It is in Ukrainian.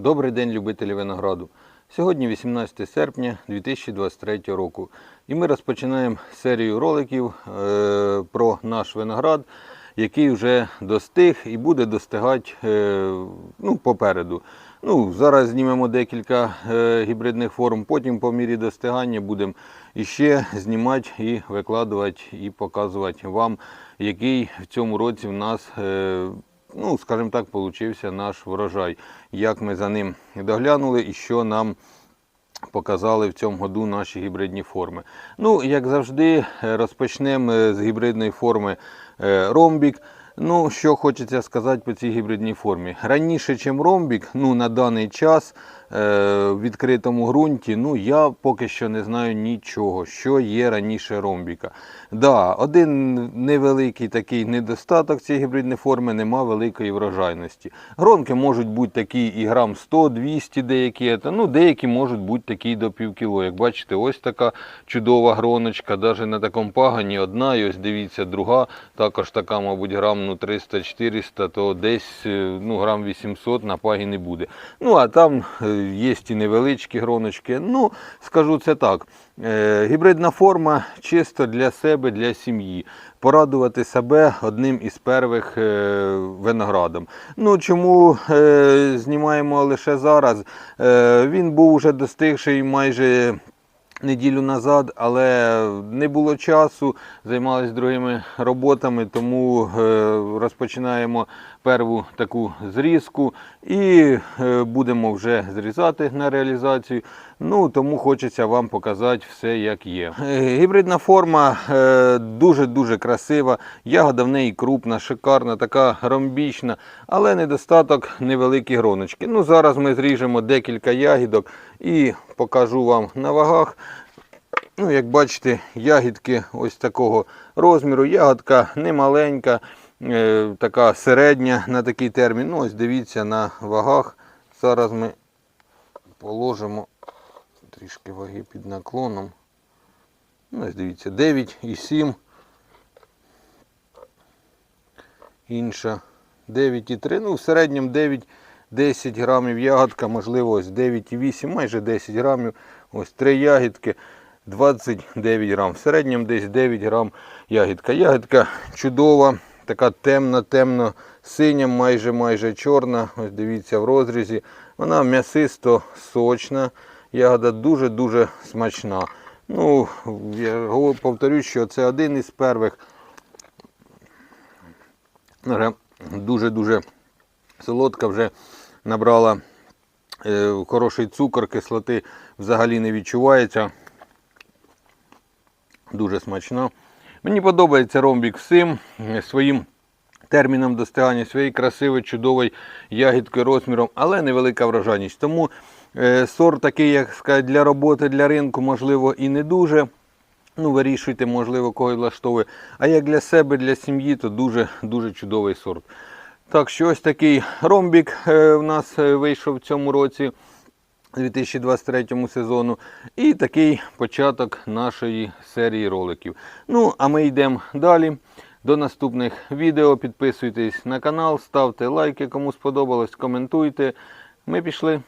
Добрий день, любителі винограду. Сьогодні 18 серпня 2023 року. І ми розпочинаємо серію роликів е, про наш виноград, який вже достиг і буде достигати е, ну, попереду. Ну, зараз знімемо декілька е, гібридних форм, потім по мірі достигання будемо іще знімати і викладувати і показувати вам, який в цьому році в нас е, ну, скажімо так, получився наш врожай. Як ми за ним доглянули і що нам показали в цьому году наші гібридні форми. Ну, як завжди, розпочнемо е, з гібридної форми е, ромбік. Ну, що хочеться сказати по цій гібридній формі. Раніше, ніж ромбік, ну, на даний час в відкритому ґрунті, ну, я поки що не знаю нічого, що є раніше ромбіка. Да, один невеликий такий недостаток цієї гібридної форми, нема великої врожайності. Гронки можуть бути такі і грам 100-200 деякі, ну, деякі можуть бути такі до пів кіло. Як бачите, ось така чудова гроночка, навіть на такому пагані одна, і ось дивіться, друга, також така, мабуть, грам ну, 300-400, то десь е, ну, грам 800 на пагі не буде. Ну, а там е, є і невеличкі гроночки. Ну, скажу це так. Е, Гібридна форма чисто для себе, для сім'ї. Порадувати себе одним із перших е, виноградом. Ну, чому е, знімаємо лише зараз? Він був уже достигший майже неділю назад, але не було часу, займалися другими роботами, тому е, розпочинаємо перву таку зрізку і е, будемо вже зрізати на реалізацію. Ну, тому хочеться вам показати все, як є. Е, Гібридна форма дуже-дуже красива, ягода в неї крупна, шикарна, така ромбічна, але недостаток невеликі гроночки. Ну, зараз ми зріжемо декілька ягідок і покажу вам на вагах. Ну, як бачите, ягідки ось такого розміру. Ягодка не маленька, е, така середня на такий термін. Ну, ось дивіться на вагах. Зараз ми положимо трішки ваги під наклоном. Ну, ось дивіться, 9,7. Інша 9,3. Ну, в середньому 9-10 грамів ягодка, можливо, ось 9,8, майже 10 грамів. Ось три ягідки. 29 грам. В середньому десь 9 грам ягідка. Ягідка чудова, така темна, темно синя, майже майже чорна. Ось дивіться в розрізі. Вона м'ясисто сочна. Ягода дуже-дуже смачна. Ну, я повторюсь, що це один із перших. Дуже-дуже солодка вже набрала е, хороший цукор, кислоти взагалі не відчувається. Дуже смачно. Мені подобається ромбік всім своїм терміном достигання, своєю красивою, чудовою ягідкою розміром, але невелика врожайність. Тому е, сорт такий, як сказати, для роботи, для ринку, можливо, і не дуже. Ну, вирішуйте, можливо, кого влаштовує. А як для себе, для сім'ї, то дуже дуже чудовий сорт. Так що ось такий ромбік е, в нас е, вийшов в цьому році. 2023 сезону. І такий початок нашої серії роликів. Ну, а ми йдемо далі. До наступних відео. Підписуйтесь на канал, ставте лайки, кому сподобалось, коментуйте. Ми пішли.